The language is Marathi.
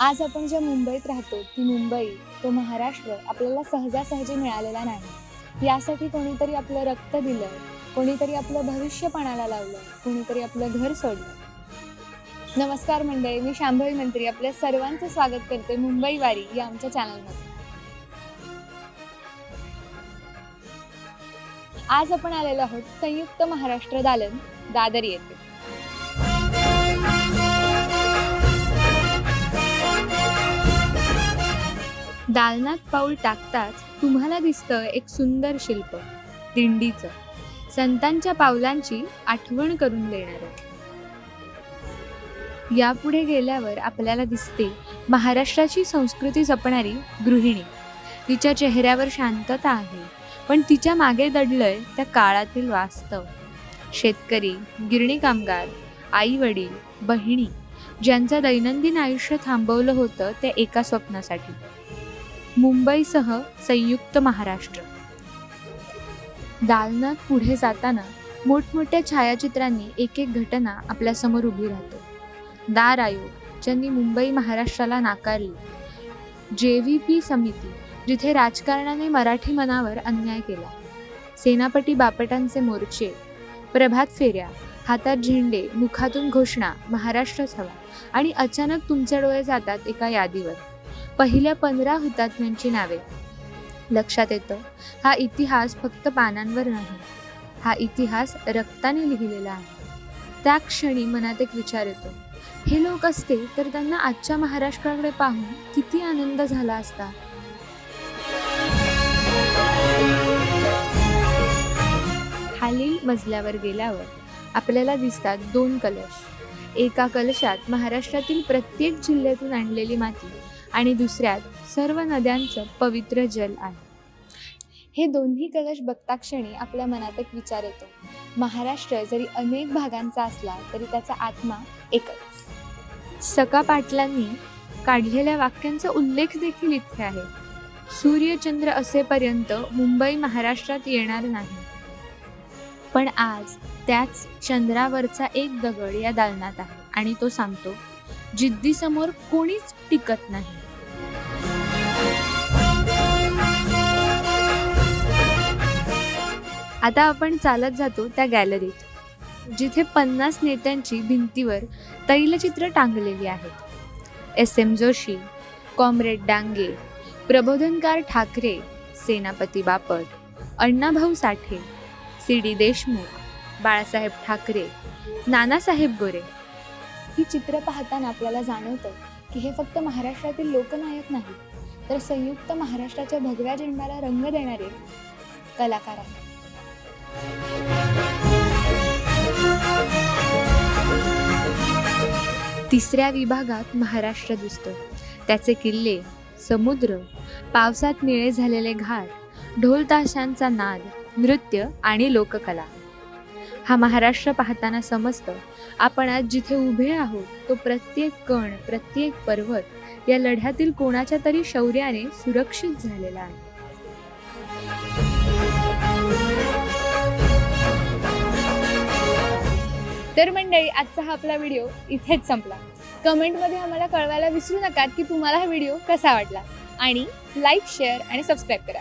आज आपण ज्या मुंबईत राहतो ती मुंबई तो महाराष्ट्र आपल्याला सहजासहजी मिळालेला नाही. यासाठी कोणीतरी आपलं रक्त दिलं कोणीतरी आपलं भविष्य पणाला लावलं कोणीतरी आपलं घर सोडलं. नमस्कार मंडळी मी शांभवी मंत्री. आपल्या सर्वांचं स्वागत करते मुंबई वारी या आमच्या चॅनलमध्ये आज आपण आलेलो आहोत संयुक्त महाराष्ट्र दालन दादर येथे. दालनात पाऊल टाकताच तुम्हाला दिसतं एक सुंदर शिल्प. दिंडीचं. संतांच्या पावलांची आठवण करून देणारं. यापुढे गेल्यावर आपल्याला दिसते महाराष्ट्राची संस्कृती जपणारी गृहिणी. तिच्या चेहऱ्यावर शांतता आहे पण तिच्यामागे दडलंय त्या काळातील वास्तव. शेतकरी गिरणी कामगार आई वडील बहिणी ज्यांचं दैनंदिन आयुष्य थांबवलं होतं त्या एका स्वप्नासाठी. मुंबईसह संयुक्त महाराष्ट्र. दालनात पुढे जाताना मोठमोठ्या छायाचित्रांनी एक एक घटना आपल्यासमोर उभी राहतो. दार आयोग ज्यांनी मुंबई महाराष्ट्राला नाकारली. जे व्ही पी समिती जिथे राजकारणाने मराठी मनावर अन्याय केला. सेनापती बापटांचे मोर्चे प्रभात फेऱ्या हातात झेंडे मुखातून घोषणा महाराष्ट्रच हवा आणि अचानक तुमचे डोळे जातात एका यादीवर. पहिल्या पंधरा हुतात्म्यांची नावे. लक्षात येतं हा इतिहास फक्त पानांवर नाही हा इतिहास रक्ताने लिहिलेला आहे. त्या क्षणी मनात एक विचार येतो हे लोक असते तर त्यांना आजच्या महाराष्ट्राकडे पाहून किती आनंद झाला असता. खालील मजल्यावर गेल्यावर आपल्याला दिसतात दोन कलश. एका कलशात महाराष्ट्रातील प्रत्येक जिल्ह्यातून आणलेली माती आणि दुसऱ्यात सर्व नद्यांचं पवित्र जल आहे. हे दोन्ही कलश बघताक्षणी आपल्या मनात एक विचार येतो. महाराष्ट्र जरी अनेक भागांचा असला तरी त्याचा आत्मा एकच. सका पाटलांनी काढलेल्या वाक्यांचा उल्लेख देखील इथे आहे. सूर्यचंद्र असेपर्यंत मुंबई महाराष्ट्रात येणार नाही. पण आज त्याच चंद्रावरचा एक दगड या दालनात आहे आणि तो सांगतो जिद्दीसमोर कोणीच टिकत नाही. आता आपण चालत जातो त्या गॅलरीत जिथे पन्नास नेत्यांची भिंतीवर तैलचित्र टांगलेली आहेत. S. M. Joshi comrade Dange Prabodhankar Thackeray Senapati Bapat Annabhau Sathe C. D. Deshmukh Balasaheb Thackeray Nanasaheb Gore. ही चित्र पाहताना आपल्याला जाणवतं की हे फक्त महाराष्ट्रातील लोकनायक नाही तर संयुक्त महाराष्ट्राच्या भगव्या झेंड्याला रंग देणारे कलाकार आहेत. तिसऱ्या विभागात महाराष्ट्र दिसतो. त्याचे किल्ले समुद्र पावसात निळे झालेले घाट ढोलताशांचा नाद नृत्य आणि लोककला. हा महाराष्ट्र पाहताना समजतं आपण आज जिथे उभे आहोत तो प्रत्येक कण प्रत्येक पर्वत या लढ्यातील कोणाच्या तरी शौर्याने सुरक्षित झालेला आहे. तर मंडळी आजचा हा आपला व्हिडिओ इथेच संपला. कमेंटमध्ये आम्हाला कळवायला विसरू नका की तुम्हाला हा व्हिडिओ कसा वाटला. आणि लाईक शेअर आणि सबस्क्राईब करा.